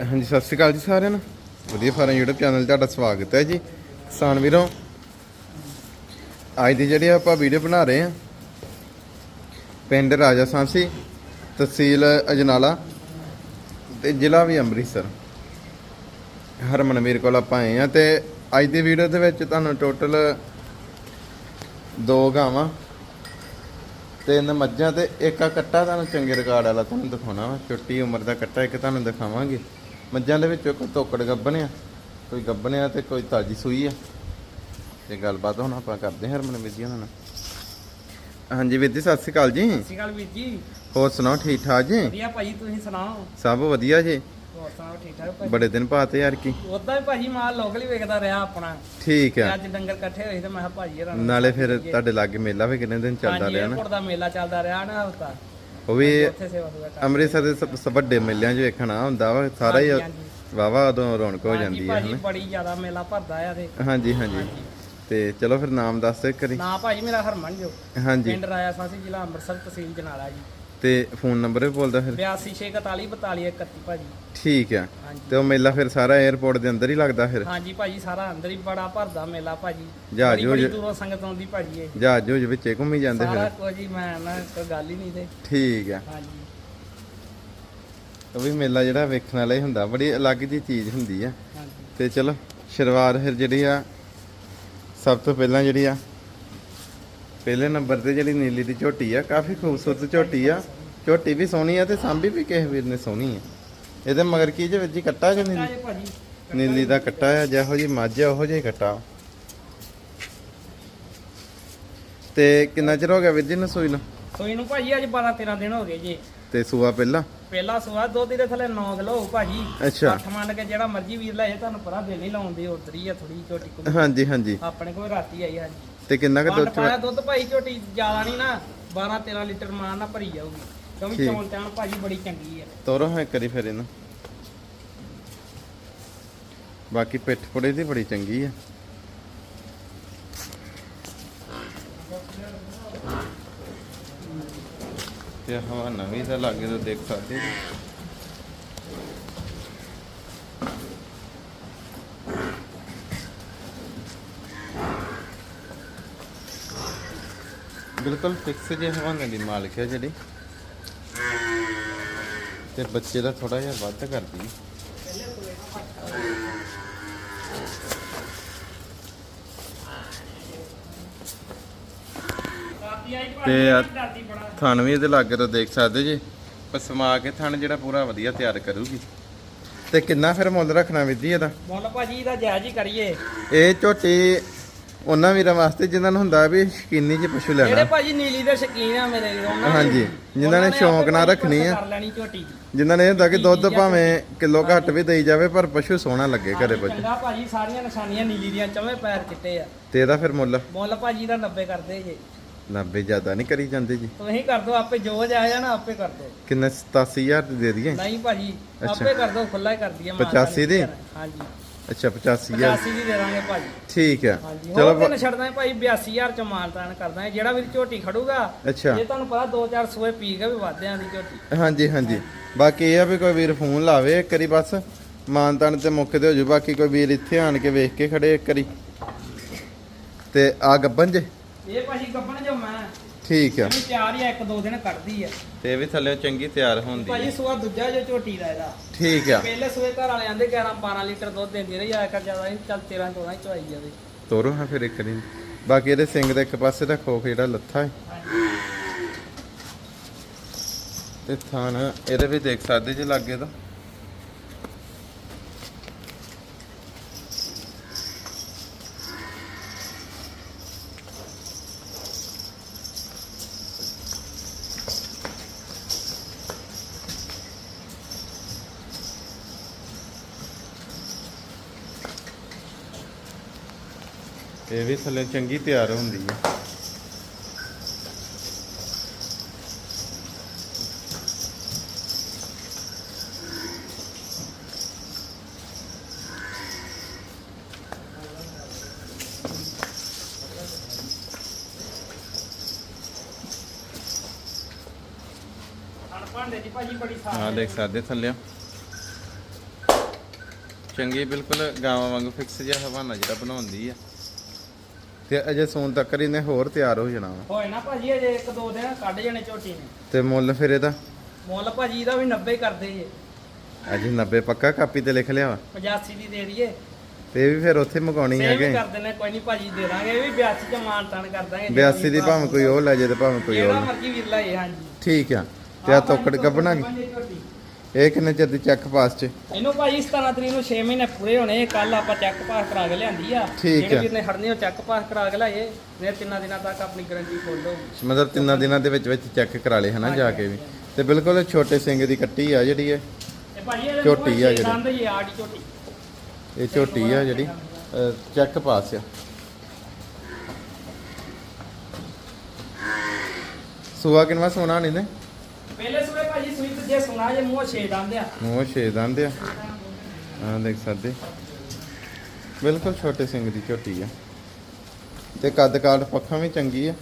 ਹਾਂਜੀ, ਸਤਿ ਸ਼੍ਰੀ ਅਕਾਲ ਜੀ ਸਾਰਿਆਂ ਨੂੰ। ਵਧੀਆ ਫਾਰਮ YouTube ਚੈਨਲ ਤੁਹਾਡਾ ਸਵਾਗਤ ਹੈ ਜੀ। ਕਿਸਾਨ ਵੀਰੋ, ਅੱਜ ਦੀ ਜਿਹੜੀ ਆਪਾਂ ਵੀਡੀਓ ਬਣਾ ਰਹੇ ਹਾਂ, ਪਿੰਡ ਰਾਜਾ ਸਾਂਸੀ ਤਹਿਸੀਲ ਅਜਨਾਲਾ ਤੇ ਜ਼ਿਲ੍ਹਾ ਵੀ ਅੰਮ੍ਰਿਤਸਰ। ਹਰਮਨਵੀਰ ਕੋਲ ਆਪਾਂ ਆਏ ਆ ਤੇ ਅੱਜ ਦੀ ਵੀਡੀਓ ਦੇ ਵਿੱਚ ਤੁਹਾਨੂੰ ਟੋਟਲ ਦੋ ਗਾਵਾਂ, ਤਿੰਨ ਮੱਝਾਂ ਤੇ ਇੱਕ ਆ ਕੱਟਾ। ਤੁਹਾਨੂੰ ਚੰਗੇ ਰਿਕਾਰਡ ਵਾਲਾ ਤੁਹਾਨੂੰ ਦਿਖਾਉਣਾ ਵਾ। ਛੋਟੀ ਉਮਰ ਦਾ ਕੱਟਾ ਇੱਕ ਤੁਹਾਨੂੰ ਦਿਖਾਵਾਂਗੇ। ਮੱਝਾਂ ਦੇ ਵਿੱਚੋਂ ਕੋਈ ਤੋਕੜ ਗੱਬਣ ਆ ਕੋਈ ਗੱਬਣ ਆ ਤੇ ਕੋਈ ਤਾਜੀ ਸੂਈ ਆ। ਤੇ ਗੱਲਬਾਤ ਹੁਣ ਆਪਾਂ ਕਰਦੇ ਹਾਂ ਹਰਮਨ ਵੀਰ ਜੀ ਉਹਨਾਂ ਨਾਲ। ਹਾਂਜੀ ਵੀਰ ਜੀ ਸਤਿ ਸ਼੍ਰੀ ਅਕਾਲ ਜੀ। ਸਤਿ ਸ਼੍ਰੀ ਅਕਾਲ ਵੀਰ ਜੀ। ਹੋਰ ਸੁਣਾਓ ਠੀਕ ਠਾਕ ਜੀ? ਵਧੀਆ ਭਾਜੀ ਤੁਸੀਂ ਸੁਣਾਓ? ਸਭ ਵਧੀਆ ਜੀ। ਹੋਰ ਸੁਣਾਓ ਠੀਕ ਠਾਕ ਭਾਜੀ? ਬੜੇ ਦਿਨ ਬਾਅਦ ਯਾਰ ਕੀ। ਉਦਾਂ ਵੀ ਭਾਜੀ ਮਾਲ ਲੋਕਲ ਹੀ ਵੇਖਦਾ ਰਿਹਾ ਆਪਣਾ। ਠੀਕ ਆ। ਅੱਜ ਡੰਗਰ ਇਕੱਠੇ ਹੋਏ ਤੇ ਮੈਂ ਕਿਹਾ ਭਾਜੀ ਨਾਲੇ ਫਿਰ ਤੁਹਾਡੇ ਲਾਗੇ ਮੇਲਾ ਵੀ ਕਿੰਨੇ ਦਿਨ ਚੱਲਦਾ ਰਿਹਾ ਨਾ। 에어ਪੋਰਟ ਦਾ ਮੇਲਾ ਚੱਲਦਾ ਰਿਹਾ ਨਾ ਹਫਤਾ। ਉਹ ਵੀ ਉੱਥੇ ਸੇਵਾ ਸੁਵਾ ਕਰ ਅੰਮ੍ਰਿਤਸਰ ਦੇ ਸਭ ਸਭ ਵੱਡੇ ਮੇਲਿਆਂ 'ਚ ਵੇਖਣਾ ਹੁੰਦਾ ਵਾ ਸਾਰਾ ਹੀ ਹਾਂਜੀ। ਵਾਵਾ ਉਦੋਂ ਰੌਣਕ ਹੋ ਹਾਂਜੀ ਜਾਂਦੀ ਹੈ ਭਾਜੀ ਹਨਾ। ਬੜੀ ਜ਼ਿਆਦਾ ਮੇਲਾ ਭਰਦਾ ਆ ਤੇ। ਹਾਂਜੀ ਹਾਂਜੀ। ਤੇ ਚਲੋ ਫਿਰ ਨਾਮ ਦੱਸ ਦੇ ਕਰੀ ਨਾ ਭਾਜੀ ਮੇਰਾ ਹਰਮਨ ਜੋ ਹਾਂਜੀ। ਪਿੰਡ ਰਾਇਆ ਸਾਸੀ ਜ਼ਿਲ੍ਹਾ ਅੰਮ੍ਰਿਤਸਰ ਤਹਿਸੀਲ ਜਨਾਲਾ ਜੀ। ਤੇ ਫੋਨ ਨੰਬਰ ਵੀ ਬੋਲਦਾ ਫਿਰ? 8264 4231 ਭਾਜੀ। ਠੀਕ ਆ। ਹਾਂਜੀ। ਤੇ ਉਹ ਮੇਲਾ ਫਿਰ ਸਾਰਾ 에어ਪੋਰਟ ਦੇ ਅੰਦਰ ਹੀ ਲੱਗਦਾ ਫਿਰ? ਹਾਂਜੀ ਭਾਜੀ ਸਾਰਾ ਅੰਦਰ ਹੀ ਬੜਾ ਭਰਦਾ ਮੇਲਾ ਭਾਜੀ। ਜਹਾਜ਼ ਬੜੀ- ਬੜੀ ਦੂਰੋਂ ਸੰਗਤ ਆਉਂਦੀ ਭਾਜੀ ਇਹ। ਜਹਾਜ਼ ਜੂਜ ਵਿੱਚੇ ਘੁੰਮੀ ਜਾਂਦੇ ਸਾਰਾ ਫਿਰ ਕੁਝ ਹੀ ਮੈਂ ਨਾ ਕੋਈ ਗੱਲ ਹੀ ਨਹੀਂ ਤੇ। ਠੀਕ ਆ। ਹਾਂਜੀ। ਉਹ ਵੀ ਮੇਲਾ ਜਿਹੜਾ ਵੇਖਣ ਵਾਲਾ ਹੀ ਹੁੰਦਾ ਬੜੀ ਅਲੱਗ ਜੀ ਚੀਜ਼ ਹੁੰਦੀ ਆ। ਹਾਂਜੀ। ਤੇ ਚਲੋ ਸ਼ੁਰੂਆਤ ਫਿਰ ਜਿਹੜੀ ਆ ਸਭ ਤੋਂ ਪਹਿਲਾਂ ਜਿਹੜੀ ਆ ਪਹਿਲੇ ਨੰਬਰ ਤੇ ਜਿਹੜੀ ਨੀਲੀ ਦੀ ਝੋਟੀ ਆ ਕਾਫੀ ਖੂਬਸੂਰਤ ਝੋਟੀ ਆ। ਝੋਟੀ ਵੀ ਸੋਹਣੀ ਆ ਤੇ ਸਾਂਭੀ ਵੀ ਕਿਸੇ ਵੀਰ ਨੇ ਸੋਹਣੀ ਆ। ਇਹਦੇ ਮਗਰ ਕੀ ਜੇ ਵਿੱਚ ਹੀ ਕੱਟਾ ਜਾਂ ਨੀਲੀ? ਨੀਲੀ ਦਾ ਕੱਟਾ ਆ ਜਿਹੋ ਜੀ ਮੱਝ ਆ ਉਹੋ ਜਿਹਾ ਕੱਟਾ। ਤੇ ਕਿੰਨਾ ਚਿਰ ਹੋ ਗਿਆ ਵੀਰ ਜੀ ਨੂੰ ਸੂਈ ਨੂੰ? ਸੋਈ ਨੂੰ ਭਾਜੀ ਅੱਜ 12 13 ਦਿਨ ਹੋ ਗਏ ਜੀ। ਤੇ ਸੂਆ ਪਹਿਲਾਂ? ਪਹਿਲਾ ਸੂਆ ਦੁੱਧ ਦੇ ਥੱਲੇ 9 ਕਿਲੋ ਹੋਊ ਭਾਜੀ। ਅੱਛਾ। ਅੱਠ ਮੰਨ ਕੇ ਜਿਹੜਾ ਮਰਜ਼ੀ ਵੀਰ ਲੈ ਜੇ ਤੁਹਾਨੂੰ ਪਤਾ ਦਿਲ ਨਹੀਂ ਲਾਉਂਦੇ ਉਤਰੀ ਆ ਥੋੜੀ ਝੋਟੀ ਹਾਂਜੀ ਹਾਂਜੀ। ਆਪਣੇ ਕੋਲ ਰਾਤੀ ਆਈ ਹਾਂਜੀ। ਤੇ ਕਿੰਨਾ ਕੁ ਦੁੱਧ ਪਾਇਆ ਚ ਦੁੱਧ ਭਾਈ ਝੋਟੀ ਜ਼ਿਆਦਾ ਨਹੀਂ ਨਾ 12 13 ਲੀਟਰ ਮਾਨ ਨਾਲ ਭਰੀ ਜਾਊਗੀ ਕਿਉਂਕਿ ਠੀਕ। ਚੌਲ ਚਾਣ ਭਾਜੀ ਬੜੀ ਚੰਗੀ ਹੈ ਤੋਰੋ ਹੈ ਕਰੀ ਫਿਰ ਇਹਨੂੰ ਬਾਕੀ ਪਿੱਠ ਪੁੜੇ ਦੀ ਬੜੀ ਚੰਗੀ ਆ ਤੇ ਹਵਾ ਨਵੀਂ ਤਾਂ ਲੱਗੇ ਤਾਂ ਦੇਖ ਸਕਦੇ ਜੀ। ਬਿਲਕੁਲ ਫਿਕਸ ਜੇ ਹਵਾਨੇ ਦੀ ਮਾਲਕ ਹੈ ਜਿਹੜੀ। ਤੇ ਬੱਚੇ ਦਾ ਥੋੜਾ ਜਿਹਾ ਵੱਧ ਕਰਦੀ ਤੇ ਥਣ ਵੀ ਇਹਦੇ ਲਾਗੇ ਤੋਂ ਦੇਖ ਸਕਦੇ ਜੀ। ਪਸਮਾ ਕੇ ਥਣ ਜਿਹੜਾ ਪੂਰਾ ਵਧੀਆ ਤਿਆਰ ਕਰੂਗੀ। ਤੇ ਕਿੰਨਾ ਫਿਰ ਮੁੱਲ ਰੱਖਣਾ ਵਿਧੀ ਇਹਦਾ? ਮੁੱਲ ਭਾਜੀ ਇਹਦਾ ਜਾਇਜ਼ ਹੀ ਕਰੀਏ। ਇਹ ਝੋਟੀ ਉਹਨਾਂ ਵੀਰਾਂ ਵਾਸਤੇ ਜਿਨ੍ਹਾਂ ਨੂੰ ਹੁੰਦਾ ਵੀ ਸ਼ਕੀਨੀ ਚ ਪਸ਼ੂ ਜਿਹੜੇ ਲੈਣਾ ਭਾਜੀ ਨੀਲੀ ਦੇ ਸ਼ਕੀਨ ਆ ਮੇਰੇ ਵੀਰ, ਉਹਨਾਂ ਨੇ- ਹਾਂਜੀ, ਜਿਨ੍ਹਾਂ ਨੇ ਉਹਨਾਂ ਸ਼ੌਂਕ ਆਪੇ ਨਾਲ ਰੱਖਣੀ ਆ। ਕਰ ਲੈਣੀ ਝੋਟੀ ਜਿਨ੍ਹਾਂ ਨੇ ਇਹ ਹੁੰਦਾ ਕਿ ਦੁੱਧ ਭਾਵੇਂ ਕਿਲੋ ਘੱਟ ਵੀ ਦੇਈ ਜਾਵੇ ਪਰ ਪਸ਼ੂ ਸੋਹਣਾ ਲੱਗੇ ਘਰੇ ਬੱਚੇ ਚੰਗਾ ਭਾਜੀ ਸਾਰੀਆਂ ਨਿਸ਼ਾਨੀਆਂ ਨੀਲੀ ਦੀਆਂ ਚਵੇਂ ਪੈਰ ਚਿੱਟੇ ਆ। ਤੇ ਇਹਦਾ ਫਿਰ ਮੁੱਲ? ਮੁੱਲ ਭਾਜੀ ਦਾ 90 ਕਰਦੇ ਜੇ। 90 ਜ਼ਿਆਦਾ ਨਹੀਂ ਕਰੀ ਜਾਂਦੇ ਜੀ। ਤੁਸੀਂ ਕਰ ਦੋ ਆਪੇ ਜੋ ਜਾਇਆ ਨਾ ਆਪੇ ਕਰ ਦੋ ਕਿੰਨੇ 87000 ਦੀ ਦਈਏ? ਨਹੀਂ ਭਾਜੀ ਅੱਛਾ। ਆਪੇ ਕਰ ਦੋ ਖੁੱਲਾ ਹੀ ਕਰ ਦਈਏ ਮਾਲ 85 ਦੀ? ਹਾਂਜੀ। ਅੱਛਾ 85000 85 ਦੀ ਦੇ ਦਾਂਗੇ ਭਾਜੀ। ਠੀਕ ਆ ਹਾਂਜੀ ਚਲੋ ਹੋਰ ਤੇ ਛੱਡਦਾ ਹੈ ਭਾਈ 82000 ਚ ਮਾਨਤਾਨ ਕਰਦਾ ਹੈ ਜਿਹੜਾ ਵੀ ਝੋਟੀ ਖੜੂਗਾ ਅੱਛਾ। ਜੇ ਤੁਹਾਨੂੰ ਪਤਾ 2-4 ਸੂਏ ਪੀ ਕੇ ਵੀ ਵਾਧਿਆਂ ਦੀ ਝੋਟੀ। ਹਾਂਜੀ ਹਾਂਜੀ। ਬਾਕੀ ਇਹ ਆ ਵੀ ਕੋਈ ਵੀਰ ਫੋਨ ਲਾਵੇ ਇੱਕ ਵਾਰੀ ਬਸ। ਮਾਨਤਾਨ ਤੇ ਮੁੱਕ ਤੇ ਹੋ ਜੂ ਬਾਕੀ ਕੋਈ ਵੀਰ ਇੱਥੇ ਆਣ ਕੇ ਵੇਖ ਕੇ ਖੜੇ ਇੱਕ ਵਾਰੀ। ਤੇ ਆ ਗੱਬਨ ਜੇ? ਇਹ ਭਾਜੀ ਗੱਬਣ ਜੋ ਮੈਂ। ਠੀਕ ਆ। ਇਹਨੂੰ ਤਿਆਰ ਹੀ ਆ, ਇੱਕ ਦੋ ਦਿਨ ਕੱਢਦੀ ਆ। ਤੇ ਇਹ ਵੀ ਥੱਲੇ ਚੰਗੀ ਤਿਆਰ ਹੁੰਦੀ ਭਾਜੀ ਹੈ ਸੂਆ ਦੂਜਾ ਜੋ ਝੋਟੀ ਦਾ ਇਹਦਾ। ਠੀਕ ਆ। ਪਹਿਲੇ ਸੂਏ ਘਰ ਵਾਲੇ ਆਂਦੇ 11 12 ਲੀਟਰ ਦੁੱਧ ਦਿੰਦੀ ਰਹੀ ਆ ਕਰ ਜ਼ਿਆਦਾ ਚੱਲ 13 14 ਹੀ ਚਵਾਈ ਜਾਵੇ। ਤੋਰੋ ਹਾਂ ਫਿਰ ਇੱਕ ਵਾਰੀ ਬਾਕੀ ਇਹਦੇ ਸਿੰਘ ਦਾ ਇੱਕ ਪਾਸੇ ਦਾ ਖੋਖ ਜਿਹੜਾ ਲੱਥਾ ਹੈ। ਤੇ ਥਾਣ ਇਹਦੇ ਵੀ ਦੇਖ ਸਕਦੇ ਜੇ ਲੱਗੇ ਤਾਂ। ਇਹ ਵੀ ਥੱਲੇ ਚੰਗੀ ਤਿਆਰ ਹੁੰਦੀ ਹੈ ਹਣ ਦੇਖ ਸਕਦੇ ਥੱਲੇ ਚੰਗੀ ਬਿਲਕੁਲ ਗਾਵਾਂ ਵਾਂਗੂ ਫਿਕਸ ਜਿਹਾ ਹਵਾਨਾ ਜਿਹੜਾ ਬਣਾਉਂਦੀ ਆ। ਤੇ ਅਜੇ ਸੂਨ ਤੱਕ ਇਹਨੇ ਹੋਰ ਤਿਆਰ ਹੋ ਜਾਣਾ ਵਾ। ਹੋਏ ਨਾ ਭਾਜੀ ਅਜੇ ਇੱਕ ਦੋ ਦਿਨ ਕੱਢ ਜਾਣੇ ਝੋਟੀ ਨੇ। ਤੇ ਮੁੱਲ ਫਿਰ ਇਹਦਾ? ਮੁੱਲ ਭਾਜੀ ਇਹਦਾ ਵੀ 90 ਕਰਦੇ ਜੇ। ਅੱਜ 90 ਪੱਕਾ ਕਾਪੀ ਤੇ ਲਿਖ ਲਿਆ ਵਾ? 85 ਦੀ ਦੇ ਦਈਏ। ਤੇ ਇਹ ਵੀ ਫਿਰ ਉੱਥੇ ਮਗਾਉਣੀ ਹੈਗੇ ਵੀ ਕਰ ਦਿੰਦੇ ਕੋਈ ਨਹੀਂ ਭਾਜੀ ਦੇ ਦਾਂਗੇ। ਇਹ ਵੀ 82 ਚ ਮਾਨ ਤਾਨ ਕਰ ਦਾਂਗੇ 82 ਦੀ ਭਾਵੇਂ ਕੋਈ ਉਹ ਲੈ ਜੇ ਤੇ ਭਾਵੇਂ ਕੋਈ ਜਿਹੜਾ ਮਰਜ਼ੀ ਵੀਰ ਹਾਂਜੀ। ਠੀਕ ਆ। ਤੇ ਆ ਤੋਕੜ ਝੋਟੀ। ਇਹ ਕਿੰਨੇ ਚਿਰ ਦੀ ਚੈੱਕ ਪਾਸ ਚ? ਇਹਨੂੰ ਭਾਜੀ 17 ਤਰੀਕ ਨੂੰ 6 ਮਹੀਨੇ ਪੂਰੇ ਹੋਣੇ ਕੱਲ ਆਪਾਂ ਚੈੱਕ ਪਾਸ ਕਰਾ ਕੇ ਲਿਆਂਦੀ ਆ। ਠੀਕ ਜਿਹੜੇ ਆ। ਵੀਰ ਨੇ ਉਹ ਚੈੱਕ ਪਾਸ ਕਰਾ ਕੇ ਲਾਏ ਨੇ ਤਿੰਨਾਂ ਦਿਨਾਂ ਤੱਕ ਆਪਣੀ ਗਾਰੰਟੀ ਖੋਲ ਦਊਗੀ ਮਤਲਬ ਤਿੰਨਾਂ ਦਿਨਾਂ ਦੇ ਵਿੱਚ ਵਿੱਚ ਚੈੱਕ ਕਰਾ ਲਏ ਹਨਾ ਜਾ ਕੇ ਵੀ। ਤੇ ਬਿਲਕੁਲ ਛੋਟੇ ਸਿੰਘ ਦੀ ਕੱਟੀ ਆ ਜਿਹੜੀ ਇਹ? ਤੇ ਭਾਜੀ ਇਹਦੇ ਝੋਟੀ ਆ ਜਿਹੜੀ। ਦੰਦ ਹੀ ਆੜੀ ਝੋਟੀ। ਇਹ ਝੋਟੀ ਆ ਜਿਹੜੀ ਚੈੱਕ ਪਾਸ ਆ। ਸੁਆ ਕਿਨਵਾ ਸੋਨਾ ਨਹੀਂ ਨੇ ਪਹਿਲੇ ਤੇ ਜੇ ਸੁਣਾ ਜੇ ਮੂੰਹ ਛੇ ਦੰਦ ਆ। ਮੂੰਹ ਛੇ ਦੰਦ ਆ। ਆ ਦੇਖ ਸਕਦੇ ਬਿਲਕੁਲ ਛੋਟੇ ਸਿੰਘ ਦੀ ਝੋਟੀ ਆ। ਤੇ ਕੱਦ ਕਾਠ ਪੱਖਾਂ ਵੀ ਚੰਗੀ ਆ।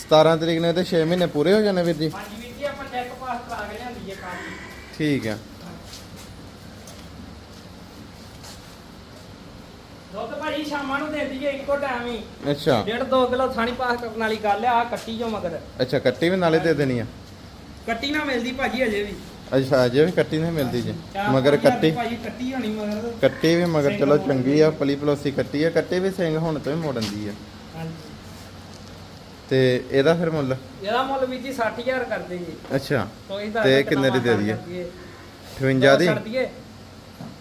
17 ਤਰੀਕ ਨੇ ਤੇ 6 ਮਹੀਨੇ ਪੂਰੇ ਹੋ ਜਾਣੇ ਵੀਰ ਜੀ? ਹਾਂਜੀ ਵੀਰ ਜੀ ਆਪਾਂ ਚੈੱਕ ਪਾਸ ਕਰਾ ਕੇ ਲਿਆਂਦੀ ਹੈ ਕਾਫੀ ਠੀਕ ਆ। ਭਾਜੀ ਸ਼ਾਮਾਂ ਨੂੰ ਦੇ ਦਈਏ ਇੱਕੋ ਟਾਈਮ ਹੀ। ਅੱਛਾ। ਡੇਢ ਦੋ ਕਿਲੋ ਥਾਣੀ ਪਾਸ ਕਰਨ ਵਾਲੀ ਗੱਲ ਆ ਕੱਟੀ ਜੋ ਮਗਰ। ਅੱਛਾ ਕੱਟੀ ਵੀ ਨਾਲੇ ਦੇ ਦੇਣੀ ਆ? ਕੱਟੀ ਨਾ ਮਿਲਦੀ ਭਾਜੀ ਅਜੇ ਵੀ। ਅੱਛਾ ਅਜੇ ਵੀ ਕੱਟੀ ਨਹੀਂ ਮਿਲਦੀ ਜੀ। ਮਗਰ ਕੱਟੀ। ਭਾਜੀ ਕੱਟੀ ਹੋਣੀ ਮਗਰ। ਕੱਟੀ ਵੀ ਮਗਰ ਚਲੋ ਚੰਗੀ ਆ ਪਲੀ ਪਲੋਸੀ ਕੱਟੀ ਆ ਕੱਟੀ ਵੀ ਸਿੰਘ ਹੁਣ ਤੋਂ ਹੀ ਮੋੜਨ ਦੀ ਆ। ਤੇ ਇਹਦਾ ਫਿਰ ਮੁੱਲ? ਇਹਦਾ ਮੁੱਲ ਵੀਰ ਜੀ 60000 ਕਰਦੇ ਜੀ ਅੱਛਾ। ਤੇ ਕਿੰਨੇ ਦੀ ਦੇ ਦਈਏ? 58 ਦੀ?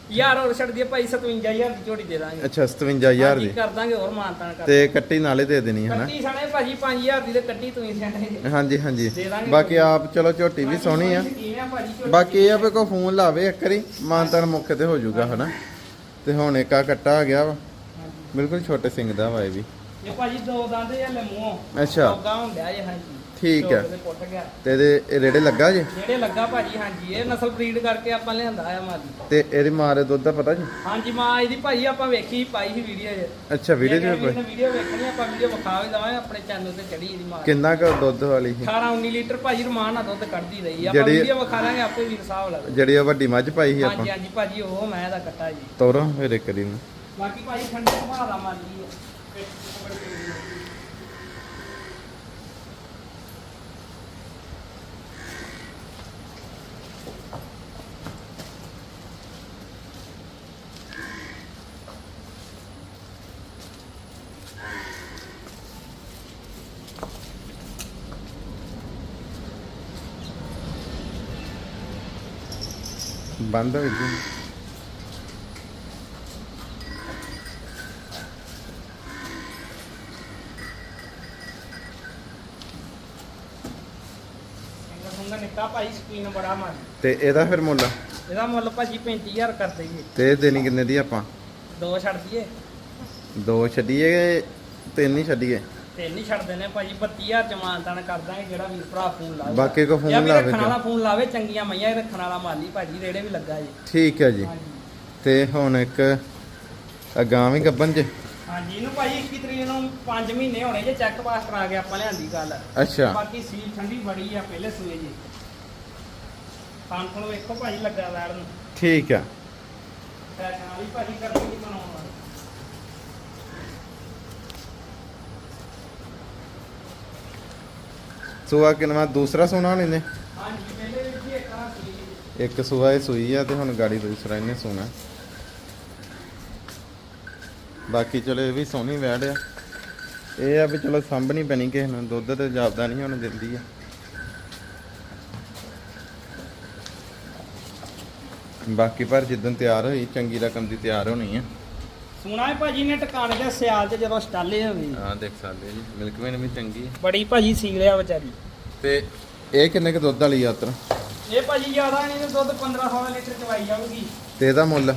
ਯਾਰ ਹੋਰ ਛੱਡ ਦਈਏ ਭਾਈ 57000 ਦੀ ਝੋਟੀ ਦੇ ਦਾਂਗੇ। ਅੱਛਾ 57000 ਹਾਂਜੀ, ਦੀ। ਕਰ ਦਾਂਗੇ ਹੋਰ ਮਾਨਤਾਨ ਕਰ ਤੇ ਕੱਟੀ ਨਾਲੇ ਦੇ ਦੇਣੀ ਹੈ ਨਾ ਕੱਟੀ ਸਣੇ ਭਾਜੀ 5000 ਦੀ ਤੇ ਕੱਟੀ ਤੂੰ ਹੀ ਸਣੇ ਹਾਂਜੀ ਹਾਂਜੀ। ਦੇ ਬਾਕੀ ਆਪ ਚਲੋ ਝੋਟੀ ਵੀ ਸੋਹਣੀ ਆ। ਬਾਕੀ ਇਹ ਆ ਵੀ ਕੋ ਫੋਨ ਲਾਵੇ ਇੱਕ ਵਾਰੀ ਮਾਨਤਨ ਮੌਕੇ ਤੇ ਹੋ ਜਾਊਗਾ ਹਨਾ? ਤੇ ਹੁਣ ਇੱਕ ਆ ਕੱਟਾ ਆ ਗਿਆ ਵਾ। ਬਿਲਕੁਲ ਛੋਟੇ ਸਿੰਘ ਦਾ ਵਾ ਇਹ ਵੀ। ਇਹ ਭਾਜੀ ਦੋ ਦੰਦ ਜਾਂ ਲਮੂਓ ਅੱਛਾ। ਹੁੰਦਿਆ ਜੇ ਹਾਂਜੀ। ਠੀਕ ਹੈ। ਦੇ ਪੁੱਟ ਗਿਆ। ਤੇ ਇਹਦੇ ਇਹ ਰੇੜੇ ਲੱਗਾ ਜੀ? ਜਿਹੜੇ ਲੱਗਾ ਭਾਜੀ ਹਾਂਜੀ। ਇਹ ਨਸਲ ਬਰੀਡ ਕਰਕੇ ਆਪਾਂ ਲਿਆਂਦਾ ਆ ਮਾਲੀ ਤੇ ਇਹਦੀ ਮਾਂ ਦੇ ਦੁੱਧ ਦਾ ਪਤਾ ਜੀ? ਹਾਂਜੀ ਮਾਂ ਇਹਦੀ ਭਾਜੀ ਆਪਾਂ ਵੇਖੀ ਪਾਈ ਸੀ ਵੀਡੀਓ 'ਚ ਅੱਛਾ ਵੀਡੀਓ ਜੇ ਚ ਵੀਡੀਓ ਵੇਖਣੀ ਆਪਾਂ ਵੀਡੀਓ ਵਿਖਾ ਵੀ ਦਵਾਂਗੇ ਆਪਣੇ ਚੈਨਲ ਤੇ ਚੜੀ ਇਹਦੀ ਮਾਂ ਕਿੰਨਾ ਕੁ ਦੁੱਧ ਵਾਲੀ ਸੀ? 18 19 ਲੀਟਰ ਭਾਜੀ ਰਮਾਨ ਨਾਲ ਦੁੱਧ ਕੱਢਦੀ ਰਹੀ ਆ। ਆਪਾਂ ਵੀਡੀਓ ਵਿਖਾ ਦਾਂਗੇ ਆਪੇ ਵੀਰ ਸਾਹਿਬ ਲੱਗ ਜਿਹੜੀ ਉਹ ਵੱਡੀ ਮੱਝ ਪਾਈ ਸੀ ਆਪਾਂ? ਹਾਂਜੀ ਹਾਂਜੀ ਭਾਜੀ ਉਹ ਮੈਂ ਦਾ ਕੱਟਾ ਜੀ। ਤੋਰੋ ਫਿਰ ਇੱਕ ਬਾਕੀ ਭਾਜੀ ਠੰਡੇ ਸੁਭਾਅ ਦਾ ਮਾਲੀ ਹੈ ਬੰਦ ਹੋ ਗਈ। ਤੇ ਇਹਦਾ ਫਿਰ ਮੁੱਲ? ਇਹਦਾ ਮੁੱਲ ਭਾਜੀ 35000 ਕਰ ਦਈਏ। ਤੇ ਦੇਣੀ ਕਿੰਨੇ ਦੀ ਆਪਾਂ? ਦੋ ਛੱਡ ਦਈਏ। ਦੋ ਛੱਡੀਏ ਤਿੰਨ ਹੀ ਛੱਡੀਏ? ਤਿੰਨ ਹੀ ਛੱਡ ਦੇਣੇ ਭਾਜੀ 32000 ਚ ਮਾਨਤਾਨ ਕਰ ਦਾਂਗੇ ਜਿਹੜਾ ਵੀਰ ਭਰਾ ਫੋਨ ਲਾਵੇ। ਬਾਕੀ ਕੋ ਫੋਨ ਲਾਵੇ ਰੱਖਣ ਤੇ। ਵਾਲਾ ਫੋਨ ਲਾਵੇ ਚੰਗੀਆਂ ਮਈਆਂ ਰੱਖਣ ਵਾਲਾ ਮਾਲੀ ਭਾਜੀ ਰੇੜੇ ਵੀ ਲੱਗਾ ਜੀ। ਠੀਕ ਹੈ ਜੀ। ਤੇ ਹੁਣ ਇੱਕ ਅਗਾਂ ਵੀ ਗੱਬਨ ਚ ਹਾਂਜੀ ਇਹਨੂੰ ਭਾਜੀ 21 ਤਰੀਕ ਨੂੰ 5 ਮਹੀਨੇ ਹੋਣੇ ਜੇ ਚੈੱਕ ਪਾਸ ਕਰਾ ਕੇ ਆਪਾਂ ਲਿਆਂਦੀ ਗੱਲ। ਅੱਛਾ। ਬਾਕੀ ਸੀਲ ਠੰਡੀ ਬੜੀ ਆ ਪਹਿਲੇ ਸੂਏ ਜੀ। ਖਾਣ ਕੋਲ ਵੇਖੋ ਭਾਜੀ ਲੱਗਾ ਵੈੜ ਨੂੰ। ਠੀਕ ਆ। ਫੈਸ਼ਨ ਵਾਲੀ ਭਾਜੀ ਕਰਦੀ ਨਹੀਂ ਬਣਾਉਣ ਵਾਲੀ ਸੂਆ ਕਿਨਵਾ ਦੂਸਰਾ ਸੋਨਾ ਨਹੀਂ ਇੱਕ ਆ ਸੂਆ ਇਹ ਸੂਈ ਆ ਤੇ ਹੁਣ ਗਾੜੀ ਦੂਸਰਾ ਇਹਨੇ ਸੋਨਾ। ਬਾਕੀ ਚਲੋ ਇਹ ਵੀ ਸੋਹਣੀ ਵੈੜ ਆ। ਇਹ ਆ ਵੀ ਚਲੋ ਸਾਂਭਣੀ ਪੈਣੀ ਕਿਸੇ ਨੂੰ, ਦੁੱਧ ਤੇ ਜਾਪਦਾ ਨਹੀਂ ਹੁਣ ਦਿੰਦੀ ਆ। ਬਾਕੀ ਪਰ ਜਿੱਦਣ ਤਿਆਰ ਹੋਈ, ਚੰਗੀ ਰਕਮ ਦੀ ਤਿਆਰ ਹੋਣੀ ਆ। ਹੈ ਭਾਜੀ ਨੇ ਟਿਕਾਣੇ ਦੇ ਸਿਆਲ ਤੇ ਜਦੋਂ ਸਟਾਲੇ ਹੋਵੇ। ਹਾਂ ਦੇਖ ਸਕਦੇ ਜੀ। ਮਿਲਕਵੇਨ ਵੀ ਚੰਗੀ। ਆ ਬੜੀ ਭਾਜੀ ਸੀਲਿਆ ਵਿਚਾਰੀ। ਤੇ ਇਹ ਕਿੰਨੇ ਕੁ ਦੁੱਧ ਵਾਲੀ ਯਾਤਰਾ? ਇਹ ਭਾਜੀ ਜ਼ਿਆਦਾ ਨਹੀਂ ਦੁੱਧ 15 16 ਲੀਟਰ ਚਵਾਈ ਜਾਊਗੀ। ਤੇ ਇਹਦਾ ਮੁੱਲ?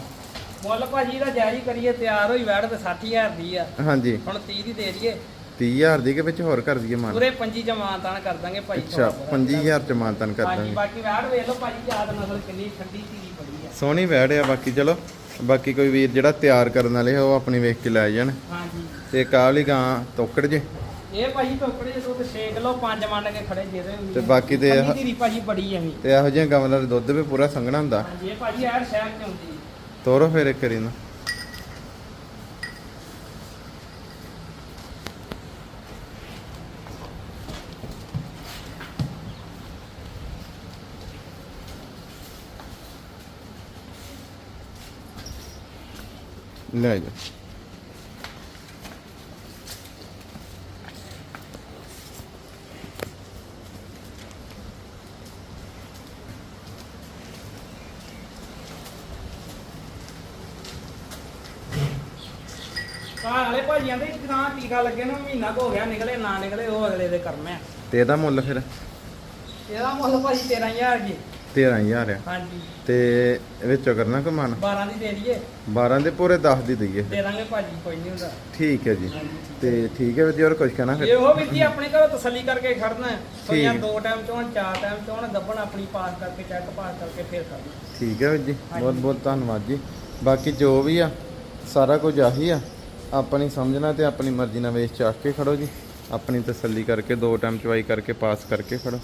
ਮੁੱਲ ਭਾਜੀ ਦਾ ਜਾਰੀ ਕਰੀਏ ਤਿਆਰ ਹੋਈ ਵੈੜ ਤੇ 60000 ਦੀ ਆ। ਹਾਂਜੀ। ਹੁਣ 30 ਦੀ ਦੇ ਦਈਏ। 30000 ਦੀ ਕੇ ਵਿੱਚ ਹੋਰ ਕਰ ਦਈਏ ਮਾਨ ਪੂਰੇ 25 ਜਮਾਨਤਾਨ ਕਰ ਦਾਂਗੇ ਭਾਈ। ਅੱਛਾ 25000 ਚ ਮਾਨਤਨ ਕਰ ਦਾਂਗੇ। ਬਾਕੀ ਵੈੜ ਵੇਖ ਲਓ ਭਾਜੀ ਯਾਦ ਨਸਲ ਕਿੰਨੀ ਠੰਡੀ ਧੀਰੀ ਬੜੀ ਆ। ਸੋਹਣੀ ਵੈੜ ਆ ਬਾਕੀ ਚਲੋ। ਬਾਕੀ ਕੋਈ ਵੀਰ ਜਿਹੜਾ ਤਿਆਰ ਕਰਨ ਵਾਲੇ ਉਹ ਆਪਣੀ ਵੇਖ ਕੇ ਲੈ ਜਾਣ। ਹਾਂਜੀ। ਤੇ ਕਾਲੀ ਗਾਂ ਤੋਕੜ ਜੇ। ਇਹ ਭਾਜੀ ਟੋਕਰੇ ਜਦੋਂ ਤੇ 6 ਕਿਲੋ 5 ਮੰਨ ਕੇ ਖੜੇ ਜਿਹਦੇ ਵੀ ਤੇ ਬਾਕੀ ਤੇ ਇਹ- ਦੀ ਭਾਜੀ ਬੜੀ ਐਵੇਂ ਤੇ ਇਹੋ ਜਿਹੀਆਂ ਗਾਵਾਂ ਦਾ ਦੁੱਧ ਵੀ ਪੂਰਾ ਸੰਘਣਾ ਹੁੰਦਾ। ਹਾਂਜੀ ਇਹ ਭਾਜੀ ਯਾਰ ਸ਼ਹਿਰ ਚ ਆਉਂਦੀ। ਤੋਰੋ ਫਿਰ ਇੱਕ ਵਾਰੀ ਨਾ ਲੈ ਜਾ ਘਰ ਵਾਲੇ ਭਾਜੀ ਆਂਦੇ ਨਾ ਟੀਕਾ ਲੱਗੇ ਨੂੰ ਮਹੀਨਾ ਕੁ ਹੋ ਗਿਆ ਨਿਕਲੇ ਨਾ ਨਿਕਲੇ ਉਹ ਅਗਲੇ ਦੇ ਕਰਮ ਆ। ਤੇ ਇਹਦਾ ਮੁੱਲ ਫਿਰ? ਇਹਦਾ ਮੁੱਲ ਭਾਜੀ 13000 ਜੀ। 13000 ਆ। ਹਾਂਜੀ। ਤੇ ਵਿੱਚੋਂ ਕਰਨਾ ਕਮਾਨ? 12 ਦੀ ਦੇ ਦਈਏ। 12 ਦੇ ਪੂਰੇ 10 ਦੀ ਦਈਏ। ਦੇ ਦਾਂਗੇ ਭਾਜੀ ਕੋਈ ਨਹੀਂ ਹੁੰਦਾ। ਠੀਕ ਹੈ ਜੀ। ਤੇ ਠੀਕ ਹੈ ਵੀਰ ਹੋਰ ਕੁਝ ਕਹਿਣਾ ਇਹ ਫਿਰ ਉਹ ਵੀ ਜੀ ਆਪਣੇ ਘਰੋਂ ਤਸੱਲੀ ਕਰਕੇ ਖੜਨਾ ਸੋਈਆਂ। ਦੋ ਟਾਈਮ ਚੋਣ ਚਾਰ ਟਾਈਮ ਚੋਣ ਗੱਬਣ ਆਪਣੀ ਪਾਸ ਕਰਕੇ ਚੈੱਕ ਪਾਸ ਕਰਕੇ ਫੇਰ ਕਰਨਾ। ਠੀਕ ਹੈ ਵੀਰ ਜੀ। ਬਹੁਤ ਬਹੁਤ ਧੰਨਵਾਦ ਜੀ। ਬਾਕੀ ਜੋ ਵੀ ਆ ਸਾਰਾ ਕੁਝ ਆਹੀ ਆ। ਆਪਣੀ ਸਮਝਣਾ ਤੇ ਆਪਣੀ ਮਰਜ਼ੀ ਨਾਲ ਵੇਚ ਚਾਕ ਕੇ ਖੜੋ ਜੀ। ਆਪਣੀ ਤਸੱਲੀ ਕਰਕੇ ਦੋ ਟਾਈਮ ਚਵਾਈ ਕਰਕੇ ਪਾਸ ਕਰਕੇ ਖੜੋ।